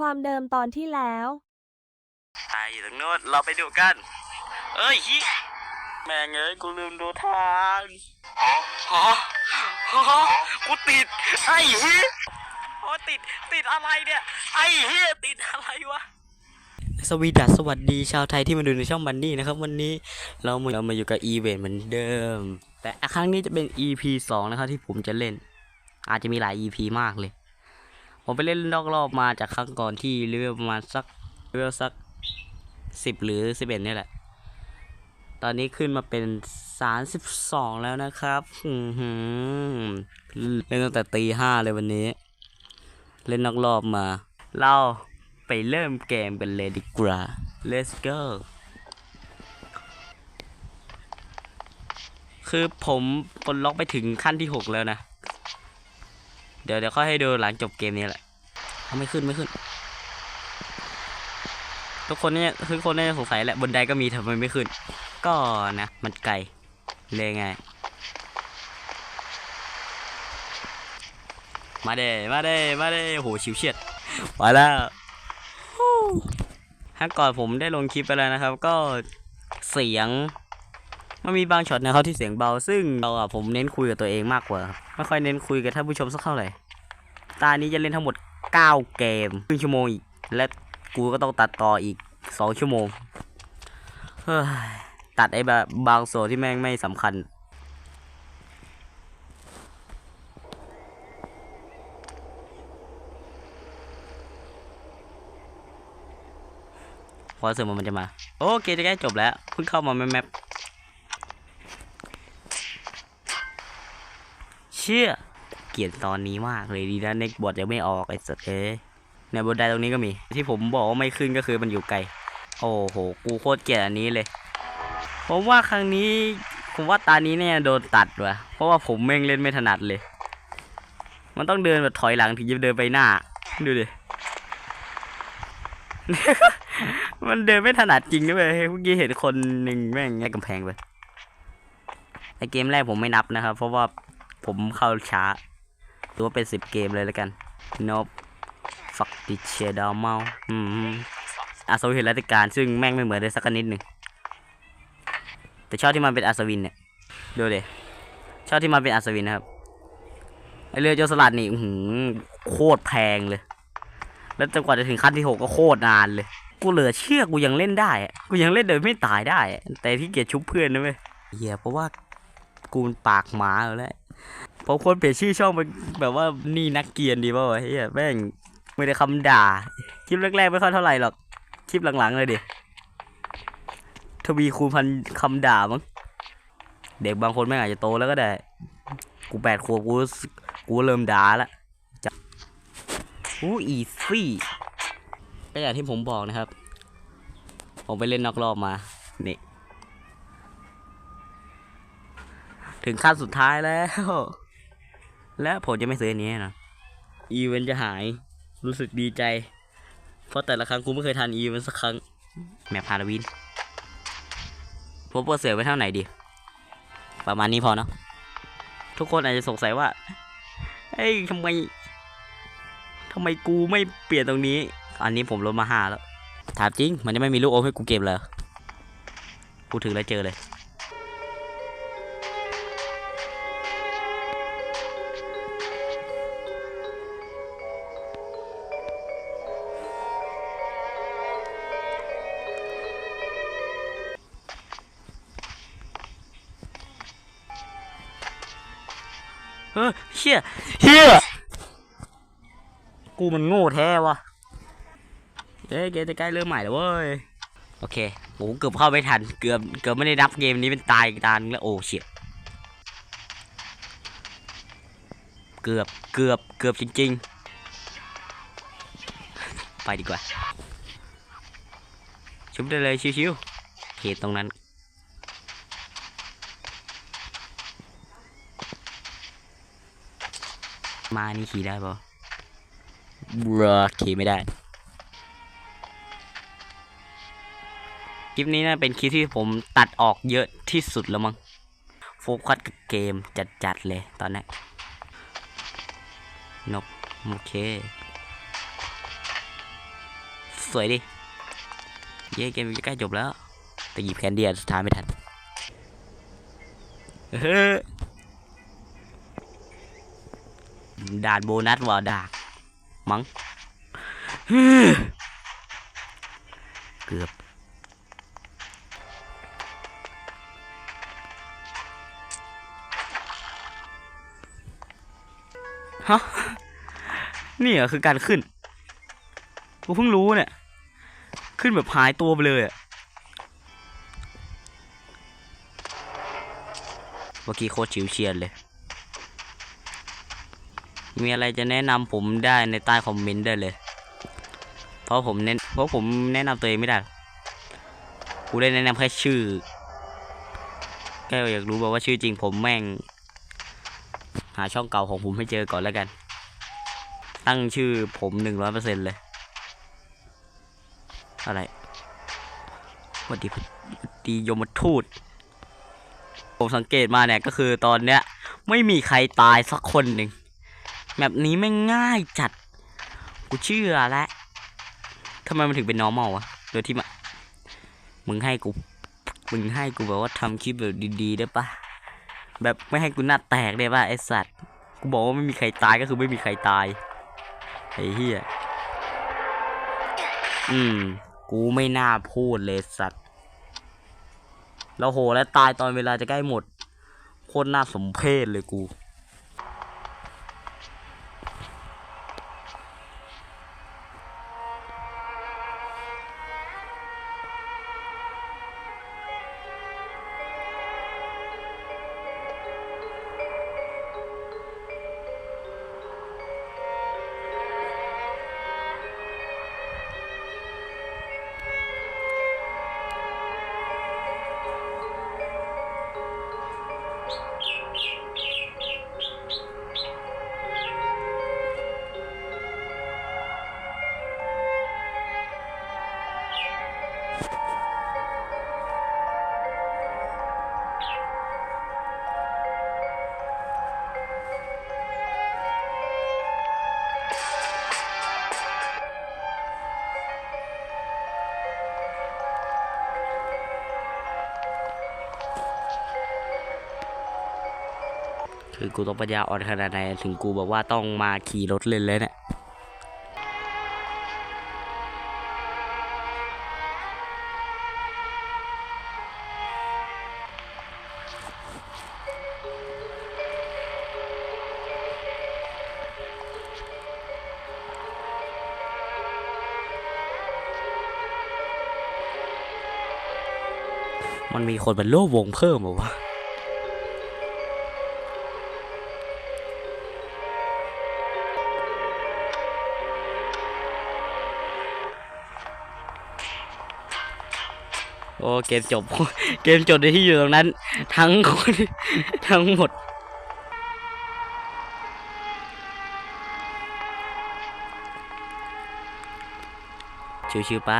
ความเดิมตอนที่แล้วตายอยู่ตรงโน้นเราไปดูกัน เอ้ยเฮียแม่งเอ้ยกูลืมดูทางฮะฮะกูติดไอ้เฮียโอ้ติดติดอะไรเนี่ย ไอ้เฮียติดอะไรวะ สวีดัสสวัสดีชาวไทยที่มาดูในช่องบันนี่นะครับ วันนี้เรามาเรามาอยู่กับอีเวนต์เหมือนเดิม แต่ครั้งนี้จะเป็น EP สองนะครับที่ผมจะเล่น อาจจะมีหลาย EP มากเลย ผมไปเล่นนอกรอบมาจากครั้งก่อนที่เลเวลประมาณสักเลเวลสักสิบหรือสิบเอ็ดนี่แหละ ตอนนี้ขึ้นมาเป็นสามสิบสองแล้วนะครับเล่นตั้งแต่ตีห้าเลยวันนี้ เล่นนอกรอบมา เราไปเริ่มเกมกันเลยดีกว่า let's go คือผมปลดล็อกไปถึงขั้นที่หกแล้วนะ เดี๋ยวเดี๋ยวค่อยให้ดูหลังจบเกมนี้แหละเอาไม่ขึ้นไม่ขึ้น ทุกคนเนี่ยทุกคนเนี่ยสงสัยแหละบนไดก็มีทำไมไม่ขึ้น ก็นะ มันไกลเลยไง มาเด้มาเด้มาเด้โหชิวเฉียดมาแล้วถ้าก่อนผมได้ลงคลิปไปแล้วนะครับ ก็เสียง มันมีบางช็อตนะครับที่เสียงเบา ซึ่งเราอะผมเน้นคุยกับตัวเองมากกว่าไม่ค่อยเน้นคุยกับท่านผู้ชมสักเท่าไหร่ตานี้จะเล่นทั้งหมด 9 เกมครึ่งชั่วโมงอีก และกูก็ต้องตัดต่ออีก 2 ชั่วโมงเฮ้ยตัดไอ้แบบบางส่วนที่แม่งไม่สำคัญพอเสริมมันจะมา โอเคจะใกล้จบแล้วเพิ่งเข้ามาแมป เชื่อ เกลียดตอนนี้มากเลยดีนะเน็กบอดยังไม่ออกไอ้สัตว์เอ้ยในบนไดตรงนี้ก็มี ที่ผมบอกว่าไม่ขึ้นก็คือมันอยู่ไกล โอ้โห กูโคตรเกลียดอันนี้เลย ผมว่าครั้งนี้ ผมว่าตานี้เนี่ยโดนตัดว่ะ เพราะว่าผมแม่งเล่นไม่ถนัดเลย มันต้องเดินแบบถอยหลังถึงจะเดินไปหน้า ดูดิ มันเดินไม่ถนัดจริงด้วยเมื่อกี้เห็นคนหนึ่งแม่งแงกกำแพงไปไอเกมแรกผมไม่นับนะครับ เพราะว่า ผมเข้าช้าหรือว่าเป็นสิบเกมเลยแล้วกันนบฟักติเชดาวเมาอืมอาสวินรัติการซึ่งแม่งไม่เหมือนเลยสักนิดหนึ่งแต่ชอบที่มันเป็นอัศวินเนี่ยดูเดชอบที่มันเป็นอัศวินนะครับไอเรือโจรสลัดนี่หือโคตรแพงเลย แล้วจนกว่าจะถึงขั้นที่หกก็โคตรนานเลย กูเหลือเชื่อกูยังเล่นได้กูยังเล่นโดยไม่ตายได้ แต่ที่เกียจชุบเพื่อนนะเว้ยเฮียเพราะว่ากูปากหมาอยู่แล้ว เพราะคนเปลี่ยนชื่อช่องเป็นแบบว่านี่นักเกียนดีป่าวะเฮียแม่งไม่ได้คำด่า คลิปแรกๆไม่ค่อยเท่าไหร่หรอก คลิปหลังๆเลยดิ ทวีคูณพันคำด่ามั้ง เด็กบางคนแม่งอาจจะโตแล้วก็ได้ กูแปดขวบกูกูเริ่มด่าละจะอู้อีซี่ก็อย่างที่ผมบอกนะครับ ผมไปเล่นนอกรอบมา นี่ ถึงขั้นสุดท้ายแล้ว และผมจะไม่ซื้ออันนี้นะอีเวนต์จะหายรู้สึกดีใจ เพราะแต่ละครั้งกูไม่เคยทันอีเวนต์สักครั้ง แมพฮาโลวีนผมเปิดเสือไว้เท่าไหนดี ประมาณนี้พอเนาะทุกคนอาจจะสงสัยว่าเอ้ยทำไมทำไมกูไม่เปลี่ยนตรงนี้ อันนี้ผมลดมาห้าแล้ว ถามจริง มันจะไม่มีลูกโอมให้กูเก็บเลยกูถึงแล้วเจอเลย เฮ้ยเชี่ยเฮียกูมันโง่แท้วะเอ้ยเกมจะใกล้เริ่มใหม่แล้วเว้ย โอเคโหเกือบเข้าไม่ทัน เกือบเกือบไม่ได้นับเกมนี้เป็นตายอีกตาหนึงแล้วโอ้เชี่ยเกือบเกือบเกือบจริง ๆ ไปดีกว่า ชุบได้เลยชิวๆโอเคตรงนั้น มานี่ขี่ได้ปะบรขี่ไม่ได้ คลิปนี้น่าเป็นคลิปที่ผมตัดออกเยอะที่สุดแล้วมั้ง โฟกัสกับเกมจัดๆเลยตอนนี้นบโอเค สวยดิ เย้เกมจะใกล้จบแล้ว แต่หยิบแคนเดียสุดท้ายไม่ทันเฮ้อ ด่านโบนัสว่ะดามั้งเฮ้อเกือบฮะนี่เหรอคือการขึ้นกูเพิ่งรู้เนี่ย ขึ้นแบบหายตัวไปเลยอะเมื่อกี้โคตรชิวเชียนเลย มีอะไรจะแนะนำผมได้ในใต้คอมเมนต์ได้เลย เพราะผมเน้นเพราะผมแนะนำตัวเองไม่ได้ กูได้แนะนำแค่ชื่อ แค่อยากรู้แบบว่าชื่อจริงผมแม่ง หาช่องเก่าของผมให้เจอก่อนแล้วกัน ตั้งชื่อผมหนึ่งร้อยเปอร์เซ็นต์เลย อะไรสวัสดีดียมทูตผมสังเกตมาเนี่ยก็คือตอนเนี้ย ไม่มีใครตายสักคนหนึ่ง แบบนี้ไม่ง่ายจัด กูเชื่อแล้วทำไมมันถึงเป็น normal วะโดยที่มามึงให้กู มึงให้กูแบบว่าทำคลิปแบบดีๆได้ปะแบบไม่ให้กูหน้าแตกได้ป่ะไอสัตว์ กูบอกว่าไม่มีใครตายก็คือไม่มีใครตาย ไอ้เหี้ย อืม กูไม่น่าพูดเลยสัตว์ แล้วโหแล้วตายตอนเวลาจะใกล้หมด โคตรน่าสมเพชเลยกู คือกูต้องปัญญาอ่อนขนาดไหนถึงกูบอกว่าต้องมาขี่รถเล่นเลยเนี่ยมันมีคนเป็นโลวงเพิ่มหรอวะ โอ้เกมจบ เกมจบในที่อยู่ตรงนั้น ทั้งคน ทั้งหมด ชิวๆไป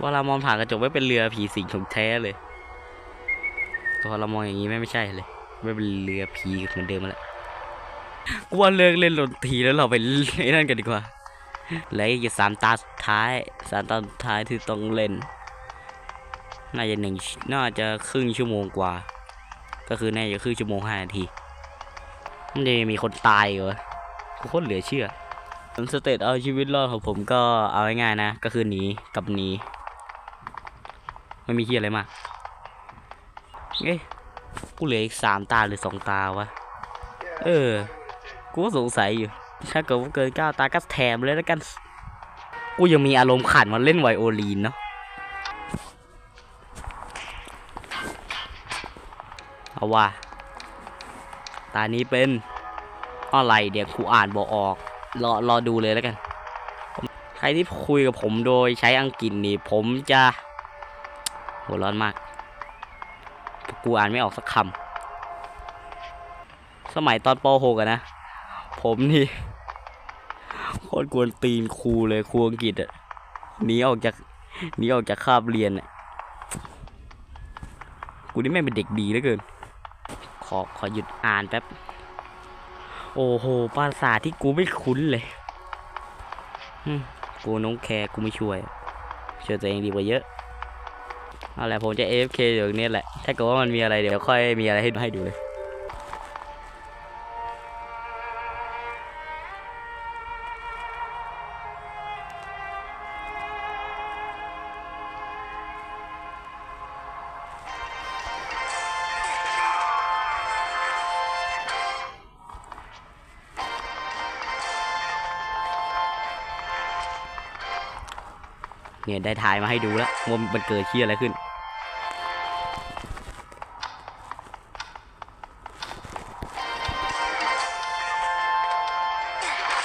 ว่าเรามองผ่านกระจกไม่เป็นเรือผีสิงของแท้เลยก็เรามองอย่างนี้ไม่ไม่ใช่เลย ไม่เป็นเรือผีเหมือนเดิมแล้วกูว่าเลิกเล่นดนตรีแล้วเราไปไอ้นั่นกันดีกว่าเลืออีกสามตา ท้ายสามตาสุดท้ายที่ต้องเล่น น่าจะหนึ่งน่าจะครึ่งชั่วโมงกว่า ก็คือน่าจะครึ่งชั่วโมงห้านาที มันจะมีคนตายเหรอโคตรเหลือเชื่อผลสเตตเอาชีวิตรอดของผมก็เอาง่ายๆนะ ก็คือหนีกับหนีไม่มีเฮียอะไรมากเอ๊ะกูเหลืออีกสามตาหรือสองตาวะ เออ กูก็สงสัยอยู่ ถ้าเกิดว่าเกินเก้าตาก็แถมเลยแล้วกัน กูยังมีอารมณ์ขันมาเล่นไวโอลีนเนาะเอาว่าตานี้เป็นอะไรเดี๋ยวกูอ่านบอกออก รอรอดูเลยแล้วกัน ใครที่คุยกับผมโดยใช้อังกฤษนี่ ผมจะหัวร้อนมาก กูอ่านไม่ออกสักคำ สมัยตอนป .6 อะนะ ผมนี่ ตรกวนตีนครูเลยครูอังกฤษอะหนีออกจากหนีออกจากคาบเรียนอะกูนี่แม่งเป็นเด็กดีเหลือเกิน ขอขอหยุดอ่านแป๊บ โอ้โหภาษาที่กูไม่คุ้นเลยกูน้องแคร์กูไม่ช่วย ช่วยตัวเองดีกว่าเยอะเอาละผมจะ AFK อยู่ตรงนี้แหละ ถ้าเกิดว่ามันมีอะไรเดี๋ยวค่อยมีอะไรให้ให้ดูเลย เนี่ยได้ถ่ายมาให้ดูแล้วว่ามันเกิดเชี่ยอะไรขึ้น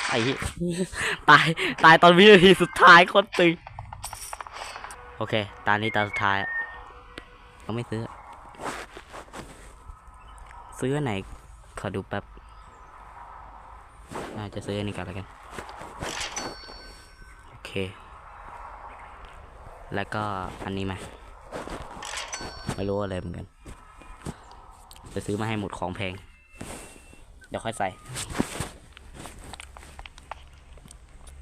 ไอ้ตายตายตอนวินาทีสุดท้ายคนตึง โอเค ตานี้ตาสุดท้ายอะก็ไม่ซื้อ ซื้อไหน ขอดูแป๊บน่าจะซื้ออันนี้ก่อนแล้วกัน โอเค แล้วก็อันนี้มา ไม่รู้อะไรเหมือนกัน จะซื้อมาให้หมดของแพง เดี๋ยวค่อยใส่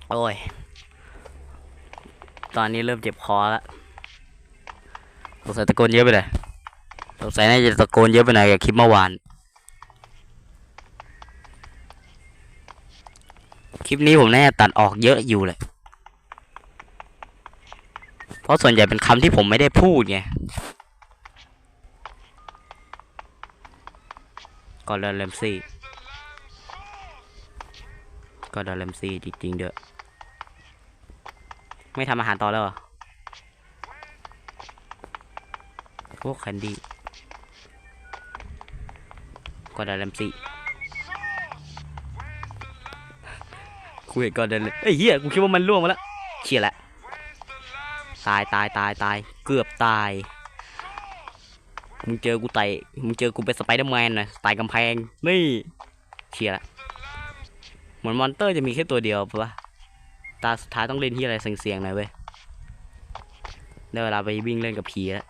โอ้ย ตอนนี้เริ่มเจ็บคอแล้วสงสัยตะโกนเยอะไปเลยสงสัยน่าจะตะโกนเยอะไปหน่อยกับคลิปเมื่อวานคลิปนี้ผมน่าจะตัดออกเยอะอยู่เลย ราะส่วนใหญ่เป็นคำที่ผมไม่ได้พูดไงกอดอนแรมซี่กอดอนแรมซี่จริงๆเด้อไม่ทำอาหารต่อแล้วพวกแคนดี้กอดอนแรมซี่คุยกับกอดอนเลยเอ้ยเฮียกูคิดว่ามันล่วงมาแล้วเชี่ยละ ตายตายตายตายเกือบตาย มึงเจอกูไต่มึงเจอกูเป็นสไปเดอร์แมนนะไต่กำแพง นี่เชียร์ละเหมือนมอนเตอร์จะมีแค่ตัวเดียวปะตาสุดท้ายต้องเล่นที่อะไรเสียงๆหน่อยเว้ยได้เวลาไปวิ่งเล่นกับผีแล้ว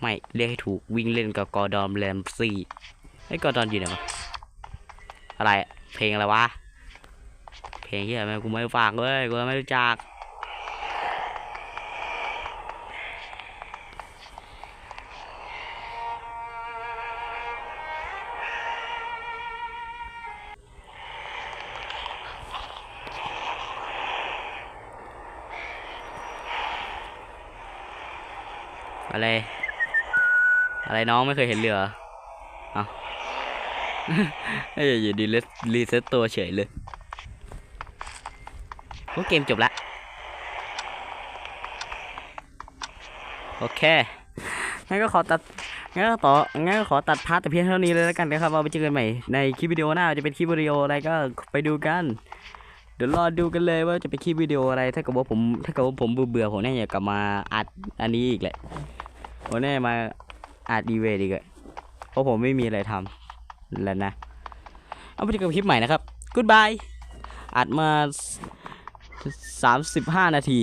ไม่ เรียกให้ถูกวิ่งเล่นกับกอร์ดอนแรมซี่ไอ้กอร์ดอนอยู่ไหนวะอะไร เพลงอะไรวะ เพลงที่อะไรกูไม่ฟังเว้ยกูไม่รู้จักอะไร อะไรน้องไม่เคยเห็นเรือ เอาเอ้ยอยู่ดีเลรีเซ็ตตัวเฉยเลย เกมจบละโอเคงั้นก็ขอตัดงั้นก็ต่องั้นก็ขอตัดพาร์ทแต่เพียงเท่านี้เลยแล้วกันนะครับเอาไปเจอกันใหม่ในคลิปวิดีโอหน้าจะเป็นคลิปวิดีโออะไรก็ไปดูกัน เดี๋ยวรอดูกันเลยว่าจะเป็นคลิปวิดีโออะไร ถ้าเกิดว่าผมถ้าเกิดว่าผมเบื่อผมแน่อยากกลับมาอัดอันนี้อีกแหละผมแน่มาอัดดีเวทอีกอะเพราะผมไม่มีอะไรทำแล้วนะ เอาไปเจอกันคลิปใหม่นะครับ Goodbye อัดมา 35 นาที